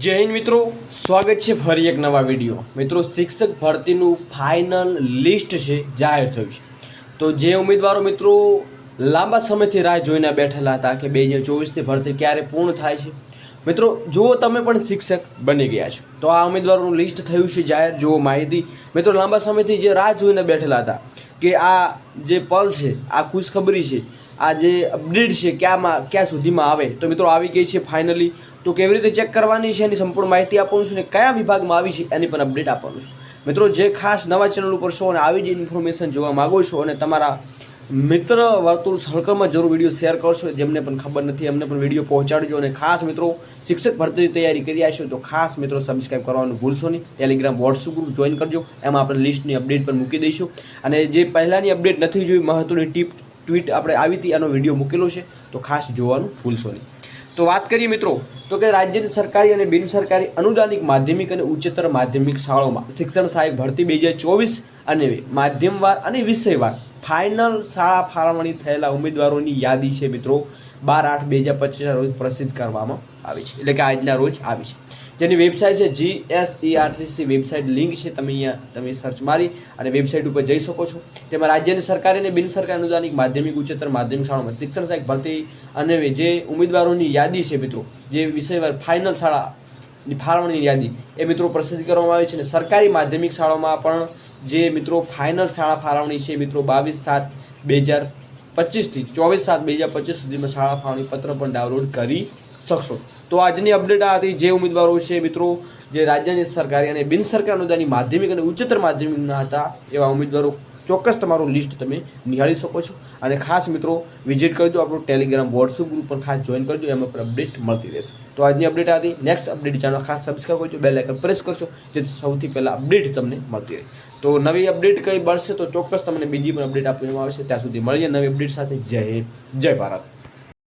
હિન્દ મિત્રો, સ્વાગત છે ફરી એક નવા વીડિયો. મિત્રો, શિક્ષક ભરતીનું ફાઇનલ લિસ્ટ છે, જાહેર થયું છે. તો જે ઉમેદવારો મિત્રો લાંબા સમયથી રાહ જોઈને બેઠેલા હતા કે બે હજાર ચોવીસથી ભરતી ક્યારે પૂર્ણ થાય છે? મિત્રો, જુઓ તમે પણ શિક્ષક બની ગયા છો. તો આ ઉમેદવારોનું લિસ્ટ થયું છે જાહેર, જુઓ માહિતી. મિત્રો, લાંબા સમયથી જે રાહ જોઈને બેઠેલા હતા કે આ જે પલ છે, આ ખુશખબરી છે આ જે અપડેટ છે, ક્યાંમાં, ક્યાં સુધીમાં આવે? તો મિત્રો, આવી ગઈ છે ફાઇનલી તો કેવી રીતે ચેક કરવાની છે, એની સંપૂર્ણ માહિતી આપવાનું છે અને કયા વિભાગમાં આવી છે, એની પણ અપડેટ આપવાનું છે. મિત્રો, જે ખાસ નવા ચેનલ ઉપર છો અને આવી જ ઇન્ફોર્મેશન જોવા માગો છો અને તમારા મિત્ર વર્તુળ સર્કલમાં જરૂર વીડિયો શેર કરશો, જેમને પણ ખબર નથી, એમને પણ વીડિયો પહોંચાડજો. અને ખાસ મિત્રો, શિક્ષક ભરતીની તૈયારી કરી આવશો તો ખાસ મિત્રો સબસ્ક્રાઈબ કરવાનું ભૂલશો નહીં. ટેલિગ્રામ વોટ્સઅપ ગ્રુપ જોઈન કરજો. એમાં આપણે લિસ્ટની અપડેટ પણ મૂકી દઈશું. અને જે પહેલાંની અપડેટ નથી જોઈ, મહત્વની ટીપ ટ્વીટ આપણે આવી હતી એનો વીડિયો મૂકેલો છે, તો ખાસ જોવાનું ભૂલશો નહીં. તો વાત કરીએ મિત્રો, તો કે રાજ્યની સરકારી અને બિન સરકારી અનુદાનિક માધ્યમિક અને ઉચ્ચતર માધ્યમિક શાળાઓમાં શિક્ષણ સહાયક ભરતી બે હજાર ચોવીસ અને માધ્યમવાર અને વિષયવાર ફાઇનલ શાળા ફાળવણી થયેલા ઉમેદવારોની યાદી છે મિત્રો, બાર આઠ બે હજાર પચીસના રોજ પ્રસિદ્ધ કરવામાં આવી છે. એટલે કે આજના રોજ આવી છે. જેની વેબસાઇટ છે G S E RTC website, link છે તમે અહીંયા, તમે સર્ચ મારી અને વેબસાઇટ ઉપર જઈ શકો છો. તેમાં રાજ્યની સરકારી અને બિન સરકારી અનુદાનિક માધ્યમિક, ઉચ્ચતર માધ્યમિક શાળામાં શિક્ષણ સહાયક ભરતી અને જે ઉમેદવારોની યાદી છે મિત્રો, જે વિષયવાર ફાઇનલ શાળાની ફાળવણીની યાદી, એ મિત્રો પ્રસિદ્ધ કરવામાં આવી છે. અને સરકારી માધ્યમિક શાળામાં પણ જે મિત્રો ફાઇનલ શાળા ફાળવણી છે મિત્રો બાવીસ સાત બે હજાર પચીસથી ચોવીસ સાત બે હજાર પચીસ સુધીમાં શાળા ફાળવણી પત્ર પણ ડાઉનલોડ કરી શકશો. તો આજની અપડેટ આ હતી. જે ઉમેદવારો છે મિત્રો, જે રાજ્યની સરકારી અને બિન સરકારી અનુદાનની માધ્યમિક અને ઉચ્ચતર માધ્યમિકના હતા એવા ઉમેદવારો ચોક્કસ તમારું લિસ્ટ તમે નિહાળી શકો છો. અને ખાસ મિત્રો, વિઝિટ કરજો આપણું ટેલિગ્રામ વોટ્સઅપ ગ્રુપ પણ ખાસ જોઈન કરજો, એમાં પણ અપડેટ મળતી રહેશે. તો આજની અપડેટ આ હતી. નેક્સ્ટ અપડેટ ચેનલ ખાસ સબસ્ક્રાઈબ કરજો બેલ આઇકન પ્રેસ કરશો જેથી સૌથી પહેલાં અપડેટ તમને મળતી રહે. તો નવી અપડેટ કઈ મળશે તો ચોક્કસ તમને બીજી પણ અપડેટ આપવામાં આવશે. ત્યાં સુધી મળીએ નવી અપડેટ સાથે. જય જય ભારત.